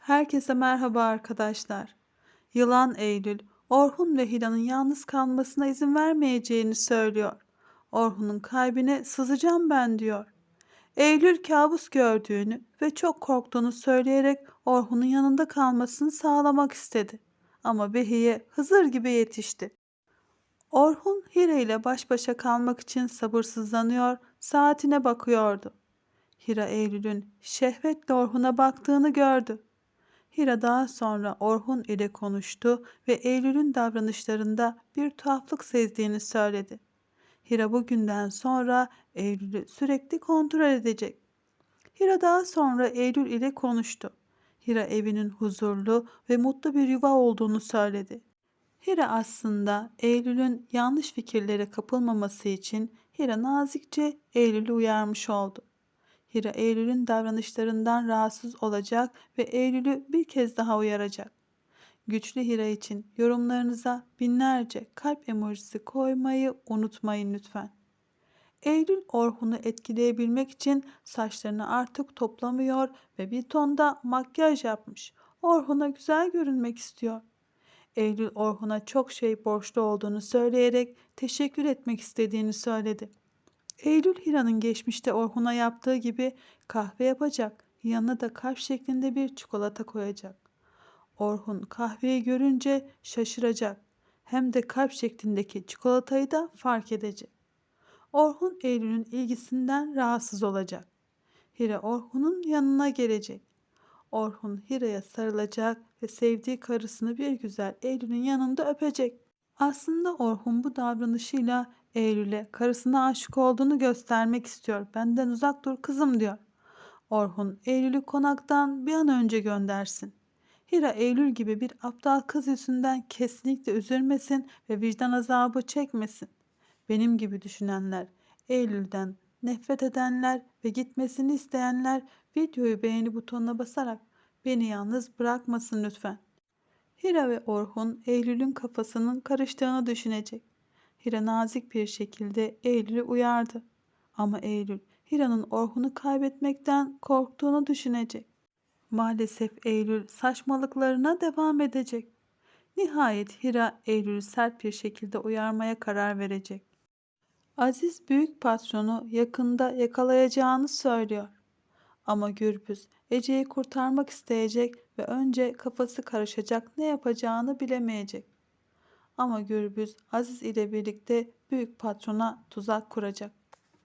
Herkese merhaba arkadaşlar. Yılan Eylül, Orhun ve Hira'nın yalnız kalmasına izin vermeyeceğini söylüyor. Orhun'un kalbine sızacağım ben diyor. Eylül kabus gördüğünü ve çok korktuğunu söyleyerek Orhun'un yanında kalmasını sağlamak istedi. Ama Behiye Hızır gibi yetişti. Orhun Hira ile baş başa kalmak için sabırsızlanıyor, saatine bakıyordu. Hira Eylül'ün şehvetle Orhun'a baktığını gördü. Hira daha sonra Orhun ile konuştu ve Eylül'ün davranışlarında bir tuhaflık sezdiğini söyledi. Hira bugünden sonra Eylül'ü sürekli kontrol edecek. Hira daha sonra Eylül ile konuştu. Hira evinin huzurlu ve mutlu bir yuva olduğunu söyledi. Hira aslında Eylül'ün yanlış fikirlere kapılmaması için Hira nazikçe Eylül'ü uyarmış oldu. Hira Eylül'ün davranışlarından rahatsız olacak ve Eylül'ü bir kez daha uyaracak. Güçlü Hira için yorumlarınıza binlerce kalp emojisi koymayı unutmayın lütfen. Eylül Orhun'u etkileyebilmek için saçlarını artık toplamıyor ve bir tonda makyaj yapmış. Orhun'a güzel görünmek istiyor. Eylül Orhun'a çok şey borçlu olduğunu söyleyerek teşekkür etmek istediğini söyledi. Eylül Hira'nın geçmişte Orhun'a yaptığı gibi kahve yapacak. Yanına da kalp şeklinde bir çikolata koyacak. Orhun kahveyi görünce şaşıracak. Hem de kalp şeklindeki çikolatayı da fark edecek. Orhun Eylül'ün ilgisinden rahatsız olacak. Hira Orhun'un yanına gelecek. Orhun Hira'ya sarılacak ve sevdiği karısını bir güzel Eylül'ün yanında öpecek. Aslında Orhun bu davranışıyla Eylül'e karısına aşık olduğunu göstermek istiyor. Benden uzak dur kızım diyor. Orhun Eylül'ü konaktan bir an önce göndersin. Hira Eylül gibi bir aptal kız yüzünden kesinlikle üzülmesin ve vicdan azabı çekmesin. Benim gibi düşünenler, Eylül'den nefret edenler ve gitmesini isteyenler videoyu beğeni butonuna basarak beni yalnız bırakmasın lütfen. Hira ve Orhun Eylül'ün kafasının karıştığını düşünecek. Hira nazik bir şekilde Eylül'ü uyardı. Ama Eylül Hira'nın Orhun'u kaybetmekten korktuğunu düşünecek. Maalesef Eylül saçmalıklarına devam edecek. Nihayet Hira Eylül'ü sert bir şekilde uyarmaya karar verecek. Aziz büyük patronu yakında yakalayacağını söylüyor. Ama Gürbüz Ece'yi kurtarmak isteyecek ve önce kafası karışacak ne yapacağını bilemeyecek. Ama Gürbüz Aziz ile birlikte büyük patrona tuzak kuracak.